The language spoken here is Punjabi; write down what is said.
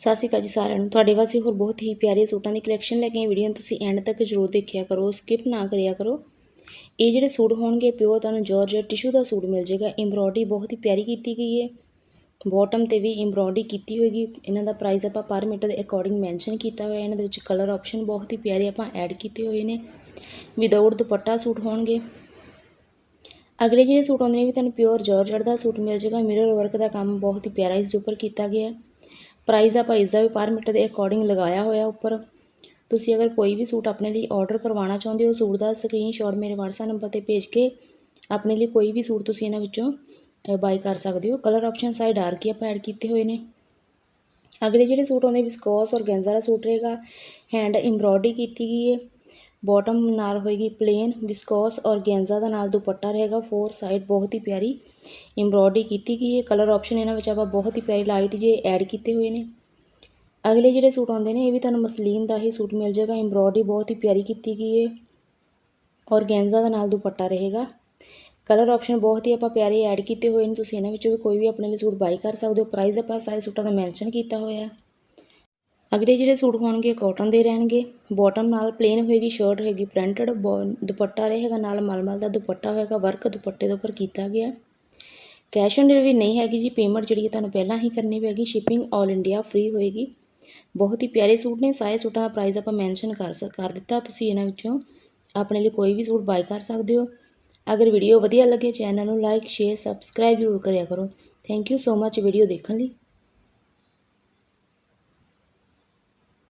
ਸਤਿ ਸ਼੍ਰੀ ਅਕਾਲ ਜੀ ਸਾਰਿਆਂ ਨੂੰ। ਤੁਹਾਡੇ ਵਾਸਤੇ ਹੋਰ ਬਹੁਤ ਹੀ ਪਿਆਰੇ ਸੂਟਾਂ ਦੀ ਕਲੈਕਸ਼ਨ ਲੈ ਕੇ ਆਈ ਵੀਡੀਓ ਨੂੰ ਤੁਸੀਂ ਐਂਡ ਤੱਕ ਜ਼ਰੂਰ ਦੇਖਿਆ ਕਰੋ ਸਕਿਪ ਨਾ ਕਰਿਆ ਕਰੋ। ਇਹ ਜਿਹੜੇ ਸੂਟ ਹੋਣਗੇ ਪਿਓਰ ਤੁਹਾਨੂੰ ਜਾਰਜਟ ਟਿਸ਼ੂ ਦਾ ਸੂਟ ਮਿਲ ਜਾਏਗਾ। ਐਮਬ੍ਰੋਇਡਰੀ ਬਹੁਤ ਹੀ ਪਿਆਰੀ ਕੀਤੀ ਗਈ ਹੈ। ਬਾਟਮ ਤੇ ਵੀ ਐਮਬ੍ਰੋਇਡਰੀ ਕੀਤੀ ਹੋਏਗੀ। ਇਹਨਾਂ ਦਾ ਪ੍ਰਾਈਸ ਆਪਾਂ ਪਰ ਮੀਟਰ ਦੇ ਅਕੋਰਡਿੰਗ ਮੈਂਸ਼ਨ ਕੀਤਾ ਹੋਇਆ। ਇਹਨਾਂ ਦੇ ਵਿੱਚ ਕਲਰ ਆਪਸ਼ਨ ਬਹੁਤ ਹੀ ਪਿਆਰੇ ਆਪਾਂ ਐਡ ਕੀਤੇ ਹੋਏ ਨੇ। ਵਿਦਆਊਟ ਦੁਪੱਟਾ ਸੂਟ ਹੋਣਗੇ। ਅਗਲੇ ਜਿਹੜੇ ਸੂਟ ਆਉਂਦੇ ਨੇ, ਵੀ ਤੁਹਾਨੂੰ ਪਿਓਰ ਜਾਰਜਟ ਦਾ ਸੂਟ ਮਿਲ ਜਾਏਗਾ। ਮਿਰਰ ਵਰਕ ਦਾ ਕੰਮ ਬਹੁਤ ਹੀ ਪਿਆਰਾ ਇਸ ਦੇ ਉੱਪਰ ਕੀਤਾ ਗਿਆ ਹੈ। ਪ੍ਰਾਈਸ ਆਪਾਂ ਇਸ ਦਾ ਵੀ ਪਰ ਮੀਟਰ ਦੇ ਅਕੋਰਡਿੰਗ ਲਗਾਇਆ ਹੋਇਆ ਉੱਪਰ। ਤੁਸੀਂ ਅਗਰ ਕੋਈ ਵੀ ਸੂਟ ਆਪਣੇ ਲਈ ਆਰਡਰ ਕਰਵਾਉਣਾ ਚਾਹੁੰਦੇ ਹੋ, ਸੂਟ ਦਾ ਸਕਰੀਨਸ਼ਾਟ ਮੇਰੇ WhatsApp ਨੰਬਰ ਤੇ ਭੇਜ ਕੇ ਆਪਣੇ ਲਈ ਕੋਈ ਵੀ ਸੂਟ ਤੁਸੀਂ ਇਹਨਾਂ ਵਿੱਚੋਂ ਬਾਈ ਕਰ ਸਕਦੇ ਹੋ। ਕਲਰ ਆਪਸ਼ਨ ਸਾਰੇ ਡਾਰਕ ਹੀ ਆਪਾਂ ਐਡ ਕੀਤੇ ਹੋਏ ਨੇ। ਅਗਲੇ ਜਿਹੜੇ ਸੂਟ ਆਉਂਦੇ ਵਿਸਕੋਸ ਔਰ ਗੈਂਜ਼ਾ ਦਾ ਸੂਟ ਰਹੇਗਾ ਹੈਂਡ ਐਮਬ੍ਰੋਇਡਰੀ ਕੀਤੀ ਗਈ ਹੈ। ਬਾਟਮ ਨਾਲ ਹੋਏਗੀ ਪਲੇਨ ਵਿਸਕੋਸ ਔਰ ਗੈਂਜ਼ਾ ਦਾ ਨਾਲ ਦੁਪੱਟਾ ਰਹੇਗਾ ਫੋਰ ਸਾਈਡ ਬਹੁਤ ਹੀ ਪਿਆਰੀ ਐਮਬ੍ਰੋਇਡਰੀ ਕੀਤੀ ਗਈ ਹੈ। ਕਲਰ ਆਪਸ਼ਨ ਇਹਨਾਂ ਵਿੱਚ ਆਪਾਂ ਬਹੁਤ ਹੀ ਪਿਆਰੀ ਲਾਈਟ ਜੇ ਐਡ ਕੀਤੇ ਹੋਏ ਨੇ। ਅਗਲੇ ਜਿਹੜੇ ਸੂਟ ਆਉਂਦੇ ਨੇ, ਇਹ ਵੀ ਤੁਹਾਨੂੰ ਮਸਲੀਨ ਦਾ ਹੀ ਸੂਟ ਮਿਲ ਜਾਏਗਾ। ਐਮਬ੍ਰੋਇਡਰੀ ਬਹੁਤ ਹੀ ਪਿਆਰੀ ਕੀਤੀ ਗਈ ਹੈ ਔਰ ਗੈਂਜ਼ਾ ਦਾ ਨਾਲ ਦੁਪੱਟਾ ਰਹੇਗਾ। ਕਲਰ ਆਪਸ਼ਨ ਬਹੁਤ ਹੀ ਆਪਾਂ ਪਿਆਰੇ ਐਡ ਕੀਤੇ ਹੋਏ ਨੇ। ਤੁਸੀਂ ਇਹਨਾਂ ਵਿੱਚੋਂ ਵੀ ਕੋਈ ਵੀ ਆਪਣੇ ਲਈ ਸੂਟ ਬਾਈ ਕਰ ਸਕਦੇ ਹੋ। ਪ੍ਰਾਈਸ ਆਪਾਂ ਸਾਰੇ ਸੂਟਾਂ ਦਾ ਮੈਂਸ਼ਨ ਕੀਤਾ ਹੋਇਆ ਹੈ। ਅਗਲੇ ਜਿਹੜੇ ਸੂਟ ਹੋਣਗੇ ਕਾਟਨ ਦੇ ਰਹਿਣਗੇ। ਬਾਟਮ ਨਾਲ ਪਲੇਨ ਹੋਏਗੀ ਸ਼ਰਟ ਹੋਏਗੀ ਪ੍ਰਿੰਟਡ ਦੁਪੱਟਾ ਰਹੇਗਾ, ਨਾਲ ਮਲਮਲ ਦਾ ਦੁਪੱਟਾ ਹੋਏਗਾ ਵਰਕ ਦੁਪੱਟੇ ਦੇ ਉੱਪਰ ਕੀਤਾ ਗਿਆ। ਕੈਸ਼ ਔਨ ਡਿਲੀਵਰੀ ਨਹੀਂ ਹੈਗੀ ਜੀ ਪੇਮੈਂਟ ਜਿਹੜੀ ਹੈ ਤੁਹਾਨੂੰ ਪਹਿਲਾਂ ਹੀ ਕਰਨੀ ਪੈਗੀ ਸ਼ਿਪਿੰਗ 올 ਇੰਡੀਆ ਫ੍ਰੀ ਹੋਏਗੀ। ਬਹੁਤ ਹੀ ਪਿਆਰੇ ਸੂਟ ਨੇ, ਸਾਰੇ ਸੂਟਾਂ ਦਾ ਪ੍ਰਾਈਸ ਆਪਾਂ ਮੈਂਸ਼ਨ ਕਰ ਕਰ ਦਿੱਤਾ, ਤੁਸੀਂ ਇਹਨਾਂ ਵਿੱਚੋਂ ਆਪਣੇ ਲਈ ਕੋਈ ਵੀ ਸੂਟ ਬਾਈ ਕਰ ਸਕਦੇ ਹੋ। ਅਗਰ ਵੀਡੀਓ ਵਧੀਆ ਲੱਗੇ ਚੈਨਲ ਨੂੰ ਲਾਈਕ ਸ਼ੇਅਰ ਸਬਸਕ੍ਰਾਈਬ ਜ਼ਰੂਰ ਕਰਿਆ ਕਰੋ। Thank you so much video ਦੇਖਣ ਲਈ।